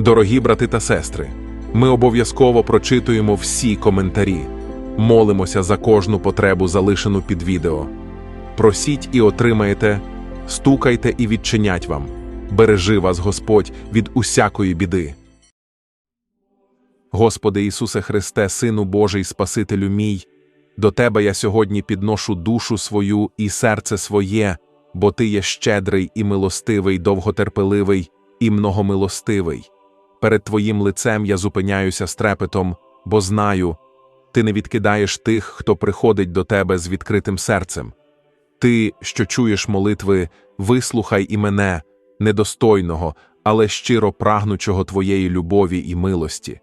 Дорогі брати та сестри, ми обов'язково прочитуємо всі коментарі, молимося за кожну потребу, залишену під відео. Просіть і отримаєте, стукайте і відчинять вам. Бережи вас Господь від усякої біди. Господи Ісусе Христе, Сину Божий, Спасителю мій, до Тебе я сьогодні підношу душу свою і серце своє, бо Ти є щедрий і милостивий, довготерпеливий і многомилостивий. Перед Твоїм лицем я зупиняюся з трепетом, бо знаю, Ти не відкидаєш тих, хто приходить до Тебе з відкритим серцем. Ти, що чуєш молитви, вислухай і мене, недостойного, але щиро прагнучого Твоєї любові і милості.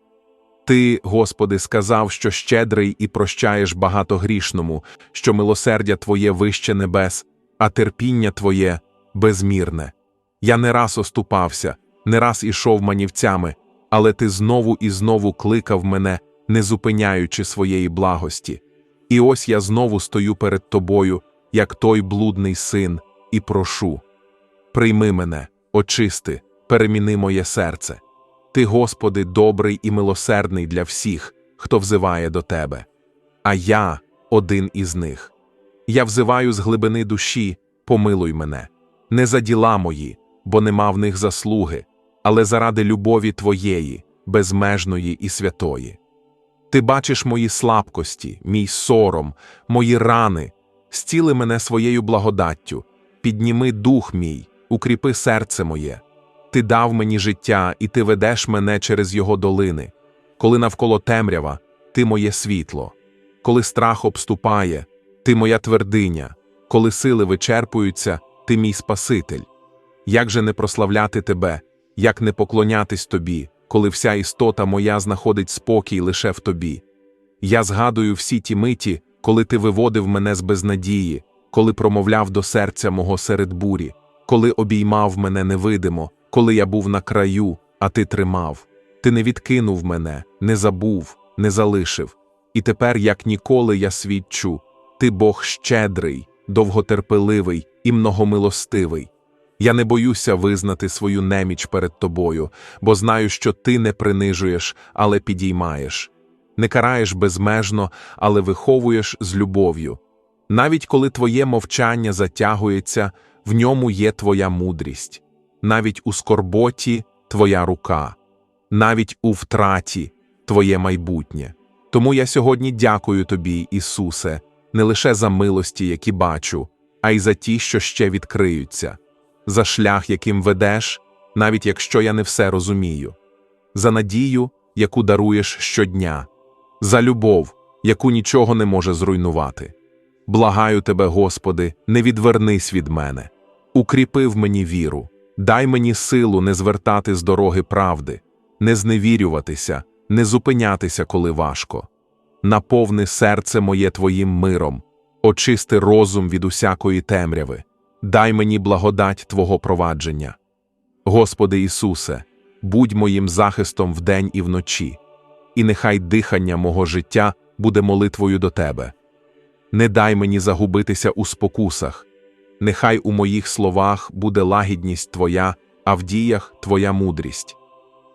Ти, Господи, сказав, що щедрий і прощаєш багатогрішному, що милосердя Твоє вище небес, а терпіння Твоє безмірне. Я не раз оступався, не раз ішов манівцями, але ти знову і знову кликав мене, не зупиняючи своєї благості. І ось я знову стою перед тобою, як той блудний син, і прошу. Прийми мене, очисти, переміни моє серце. Ти, Господи, добрий і милосердний для всіх, хто взиває до Тебе. А я один із них. Я взиваю з глибини душі, помилуй мене, не за діла мої, бо нема в них заслуги, але заради любові Твоєї, безмежної і святої. Ти бачиш мої слабкості, мій сором, мої рани, зціли мене своєю благодаттю, підніми дух мій, укріпи серце моє. Ти дав мені життя, і ти ведеш мене через його долини. Коли навколо темрява, ти моє світло. Коли страх обступає, ти моя твердиня, коли сили вичерпуються, ти мій Спаситель. Як же не прославляти тебе, як не поклонятись тобі, коли вся істота моя знаходить спокій лише в тобі? Я згадую всі ті миті, коли ти виводив мене з безнадії, коли промовляв до серця мого серед бурі, коли обіймав мене невидимо, коли я був на краю, а ти тримав. Ти не відкинув мене, не забув, не залишив. І тепер, як ніколи, я свідчу ти Бог щедрий, довготерпеливий і многомилостивий. Я не боюся визнати свою неміч перед тобою, бо знаю, що ти не принижуєш, але підіймаєш, не караєш безмежно, але виховуєш з любов'ю. Навіть коли твоє мовчання затягується, в ньому є твоя мудрість, навіть у скорботі твоя рука, навіть у втраті твоє майбутнє. Тому я сьогодні дякую тобі, Ісусе, не лише за милості, які бачу, а й за ті, що ще відкриються, за шлях, яким ведеш, навіть якщо я не все розумію, за надію, яку даруєш щодня, за любов, яку нічого не може зруйнувати. Благаю тебе, Господи, не відвернись від мене, укріпи в мені віру, дай мені силу не звертати з дороги правди, не зневірюватися, не зупинятися, коли важко. Наповни серце моє Твоїм миром, очисти розум від усякої темряви, дай мені благодать Твого провадження. Господи Ісусе, будь моїм захистом вдень і вночі, і нехай дихання мого життя буде молитвою до Тебе. Не дай мені загубитися у спокусах, нехай у моїх словах буде лагідність Твоя, а в діях Твоя мудрість.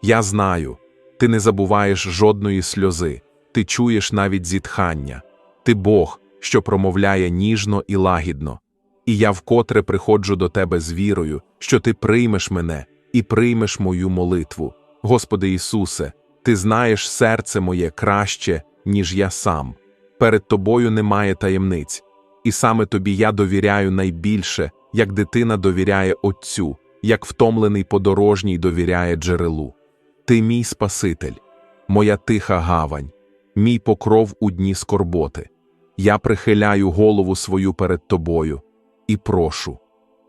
Я знаю, ти не забуваєш жодної сльози, ти чуєш навіть зітхання, ти Бог, що промовляє ніжно і лагідно, і я вкотре приходжу до Тебе з вірою, що Ти приймеш мене і приймеш мою молитву. Господи Ісусе, Ти знаєш серце моє краще, ніж я сам. Перед Тобою немає таємниць, і саме Тобі я довіряю найбільше, як дитина довіряє Отцю, як втомлений подорожній довіряє джерелу. Ти мій Спаситель, моя тиха гавань, мій покров у дні скорботи. Я прихиляю голову свою перед тобою і прошу,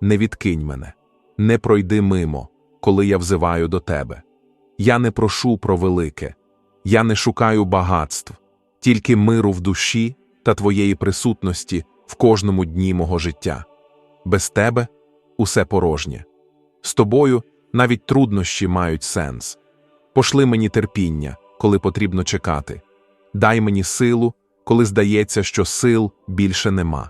не відкинь мене, не пройди мимо, коли я взиваю до тебе. Я не прошу про велике, я не шукаю багатств, тільки миру в душі та твоєї присутності в кожному дні мого життя. Без тебе усе порожнє. З тобою навіть труднощі мають сенс. Пошли мені терпіння, коли потрібно чекати. Дай мені силу, коли здається, що сил більше нема.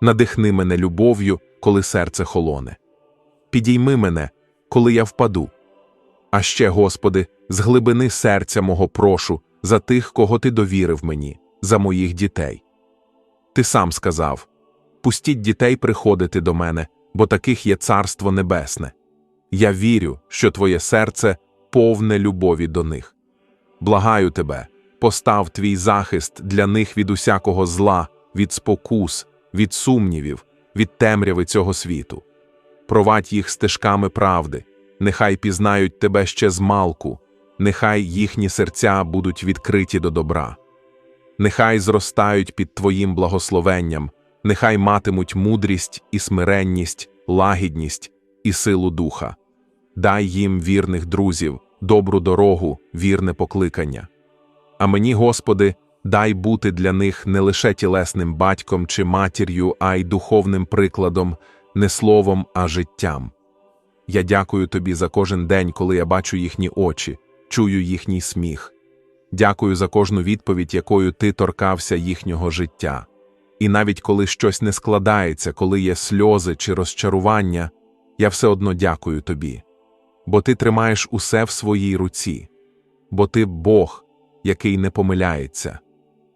Надихни мене любов'ю, коли серце холоне. Підійми мене, коли я впаду. А ще, Господи, з глибини серця мого прошу за тих, кого ти довірив мені, за моїх дітей. Ти сам сказав пустіть дітей приходити до мене, бо таких є Царство Небесне. Я вірю, що твоє серце повне любові до них. Благаю тебе, постав твій захист для них від усякого зла, від спокус, від сумнівів, від темряви цього світу. Провадь їх стежками правди, нехай пізнають тебе ще з малку, нехай їхні серця будуть відкриті до добра. Нехай зростають під Твоїм благословенням, нехай матимуть мудрість і смиренність, лагідність і силу духа. Дай їм вірних друзів, добру дорогу, вірне покликання. А мені, Господи, дай бути для них не лише тілесним батьком чи матір'ю, а й духовним прикладом, не словом, а життям. Я дякую тобі за кожен день, коли я бачу їхні очі, чую їхній сміх. Дякую за кожну відповідь, якою ти торкався їхнього життя. І навіть коли щось не складається, коли є сльози чи розчарування, я все одно дякую тобі. Бо ти тримаєш усе в своїй руці, бо ти Бог, який не помиляється,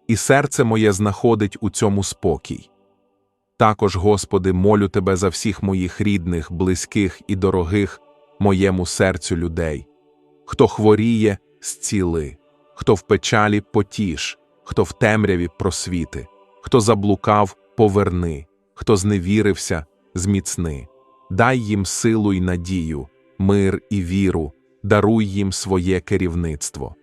і серце моє знаходить у цьому спокій. Також, Господи, молю Тебе за всіх моїх рідних, близьких і дорогих моєму серцю людей, хто хворіє, зціли, хто в печалі потіш, хто в темряві просвіти, хто заблукав, поверни, хто зневірився, зміцни. Дай їм силу й надію, мир і віру, даруй їм своє керівництво.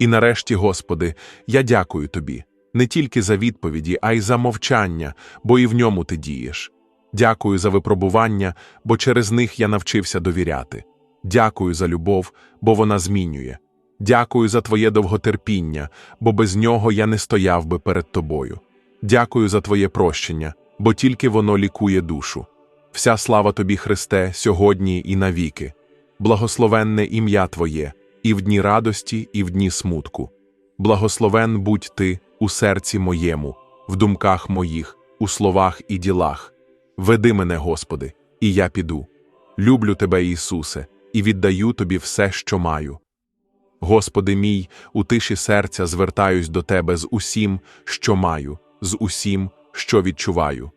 І нарешті, Господи, я дякую Тобі не тільки за відповіді, а й за мовчання, бо і в ньому ти дієш. Дякую за випробування, бо через них я навчився довіряти. Дякую за любов, бо вона змінює. Дякую за Твоє довготерпіння, бо без нього я не стояв би перед тобою. Дякую за Твоє прощення, бо тільки воно лікує душу. Вся слава тобі, Христе, сьогодні і навіки. Благословенне ім'я Твоє, і в дні радості, і в дні смутку. Благословен будь ти у серці моєму, в думках моїх, у словах і ділах. Веди мене, Господи, і я піду. Люблю Тебе, Ісусе, і віддаю Тобі все, що маю. Господи мій, у тиші серця звертаюсь до Тебе з усім, що маю, з усім, що відчуваю.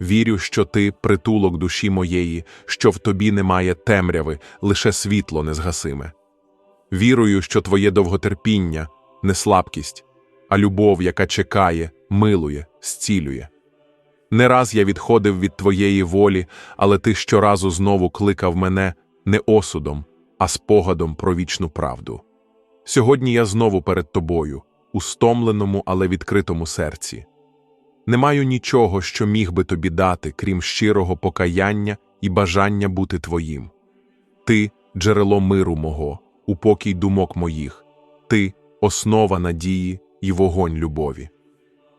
Вірю, що Ти притулок душі моєї, що в тобі немає темряви, лише світло незгасиме. Вірую, що Твоє довготерпіння не слабкість, а любов, яка чекає, милує, зцілює. Не раз я відходив від Твоєї волі, але Ти щоразу знову кликав мене не осудом, а спогадом про вічну правду. Сьогодні я знову перед тобою, у стомленому, але відкритому серці. Не маю нічого, що міг би тобі дати, крім щирого покаяння і бажання бути твоїм. Ти джерело миру мого, упокій думок моїх, ти основа надії і вогонь любові.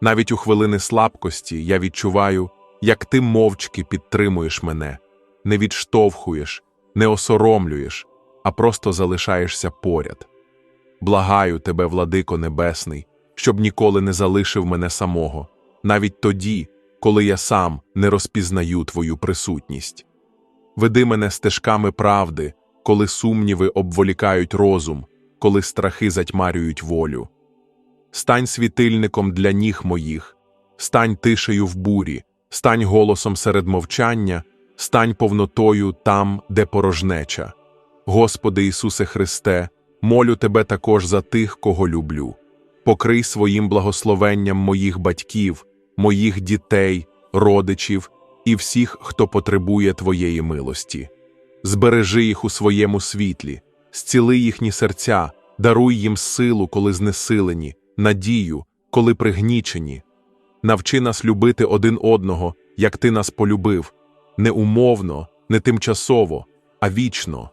Навіть у хвилини слабкості я відчуваю, як ти мовчки підтримуєш мене, не відштовхуєш, не осоромлюєш, а просто залишаєшся поряд. Благаю тебе, владико небесний, щоб ніколи не залишив мене самого, навіть тоді, коли я сам не розпізнаю твою присутність. Веди мене стежками правди, коли сумніви обволікають розум, коли страхи затьмарюють волю. Стань світильником для ніг моїх, стань тишею в бурі, стань голосом серед мовчання, стань повнотою там, де порожнеча. Господи Ісусе Христе, молю Тебе також за тих, кого люблю. Покрий своїм благословенням моїх батьків, моїх дітей, родичів і всіх, хто потребує Твоєї милості. Збережи їх у своєму світлі, зціли їхні серця, даруй їм силу, коли знесилені, надію, коли пригнічені. Навчи нас любити один одного, як ти нас полюбив, не умовно, не тимчасово, а вічно.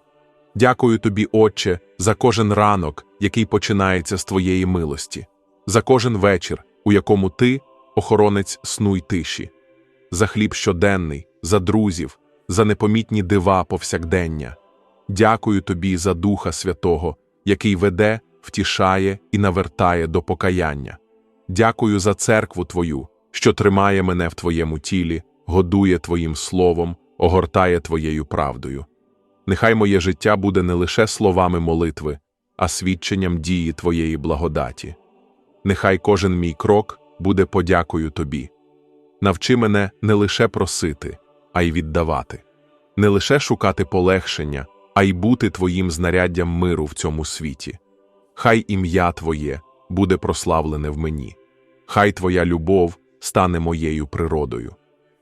Дякую тобі, Отче, за кожен ранок, який починається з твоєї милості, за кожен вечір, у якому ти охоронець сну й тиші, за хліб щоденний, за друзів, за непомітні дива повсякдення. Дякую тобі за Духа Святого, який веде, втішає і навертає до покаяння. Дякую за церкву Твою, що тримає мене в Твоєму тілі, годує Твоїм словом, огортає Твоєю правдою. Нехай моє життя буде не лише словами молитви, а свідченням дії Твоєї благодаті. Нехай кожен мій крок буде подякою Тобі. Навчи мене не лише просити, а й віддавати, не лише шукати полегшення, а й бути Твоїм знаряддям миру в цьому світі. Хай ім'я Твоє буде прославлене в мені, хай Твоя любов стане моєю природою,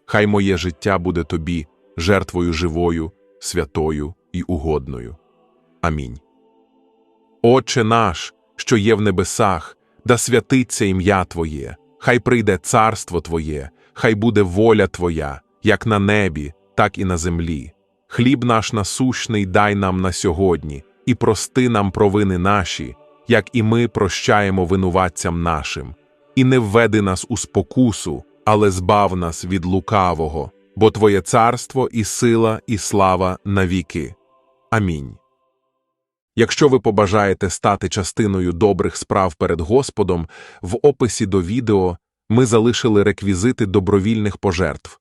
хай моє життя буде Тобі жертвою живою, святою і угодною. Амінь. Отче наш, що є в небесах, да святиться ім'я Твоє, хай прийде царство Твоє, хай буде воля Твоя, як на небі, так і на землі. Хліб наш насущний дай нам на сьогодні, і прости нам провини наші, як і ми прощаємо винуватцям нашим. І не введи нас у спокусу, але збав нас від лукавого, бо Твоє царство і сила, і слава навіки. Амінь. Якщо ви побажаєте стати частиною добрих справ перед Господом, в описі до відео ми залишили реквізити добровільних пожертв.